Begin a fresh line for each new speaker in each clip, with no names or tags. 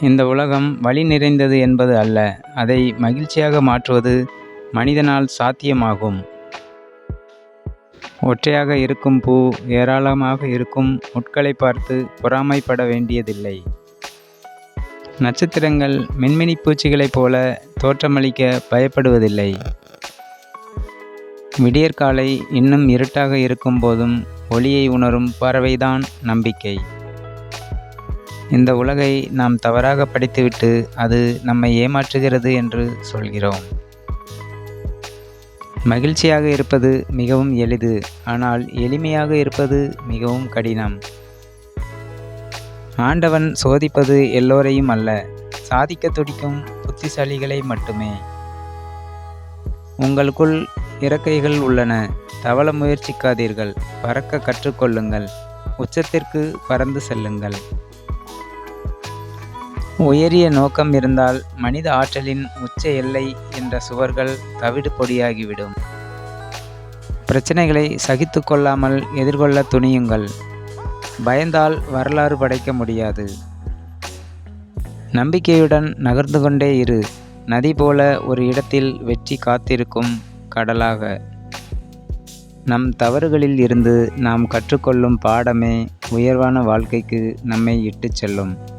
இந்த உலகம் வழி நிறைந்தது என்பது அல்ல அதை மகிழ்ச்சியாக மாற்றுவது மனிதனால் சாத்தியமாகும். ஒற்றையாக இருக்கும் பூ ஏராளமாக இருக்கும் முட்களை பார்த்து பொறாமைப்பட வேண்டியதில்லை. நட்சத்திரங்கள் மின்மினி பூச்சிகளைப் போல தோற்றமளிக்க பயப்படுவதில்லை. விடியற்காலை இன்னும் இருட்டாக இருக்கும் போதும் ஒளியை உணரும் பறவைதான் நம்பிக்கை. இந்த உலகை நாம் தவறாக படித்துவிட்டு அது நம்மை ஏமாற்றுகிறது என்று சொல்கிறோம். மகிழ்ச்சியாக இருப்பது மிகவும் எளிது ஆனால் எளிமையாக இருப்பது மிகவும் கடினம். ஆண்டவன் சோதிப்பது எல்லோரையும் அல்ல சாதிக்க துடிக்கும் புத்திசாலிகளை மட்டுமே. உங்களுக்குள் இறக்கைகள் உள்ளன தவள முயற்சிக்காதீர்கள் பறக்க கற்றுக்கொள்ளுங்கள் உச்சத்திற்கு பறந்து செல்லுங்கள். உயரிய நோக்கம் இருந்தால் மனித ஆற்றலின் உச்ச எல்லை என்ற சுவர்கள் தவிடு பொடியாகிவிடும். பிரச்சனைகளை சகித்து கொள்ளாமல் எதிர்கொள்ள துணியுங்கள். பயந்தால் வரலாறு படைக்க முடியாது. நம்பிக்கையுடன் நகர்ந்து கொண்டே இரு. நதி போல ஒரு இடத்தில் வெற்றி காத்திருக்கும் கடலாக. நம் தவறுகளில் இருந்து நாம் கற்றுக்கொள்ளும் பாடமே உயர்வான வாழ்க்கைக்கு நம்மை இட்டுச் செல்லும்.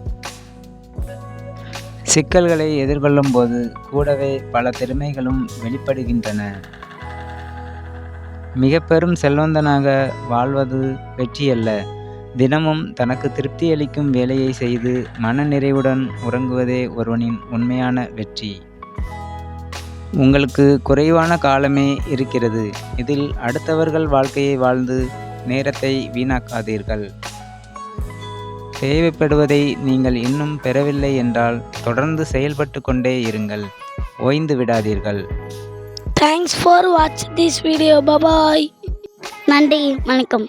சிக்கல்களை எதிர்கொள்ளும் போது கூடவே பல திறமைகளும் வெளிப்படுகின்றன. மிக பெரும் செல்வந்தனாக வாழ்வது வெற்றியல்ல. தினமும் தனக்கு திருப்தியளிக்கும் வேலையை செய்து மன நிறைவுடன் உறங்குவதே ஒருவனின் உண்மையான வெற்றி. உங்களுக்கு குறைவான காலமே இருக்கிறது. இதில் அடுத்தவர்கள் வாழ்க்கையை வாழ்ந்து நேரத்தை வீணாக்காதீர்கள். தேவைப்படுவதை நீங்கள் இன்னும் பெறவில்லை என்றால் தொடர்ந்து செயல்பட்டு கொண்டே இருங்கள் ஓய்ந்து விடாதீர்கள்
Thanks for watching this video. Bye bye.
நன்றி வணக்கம்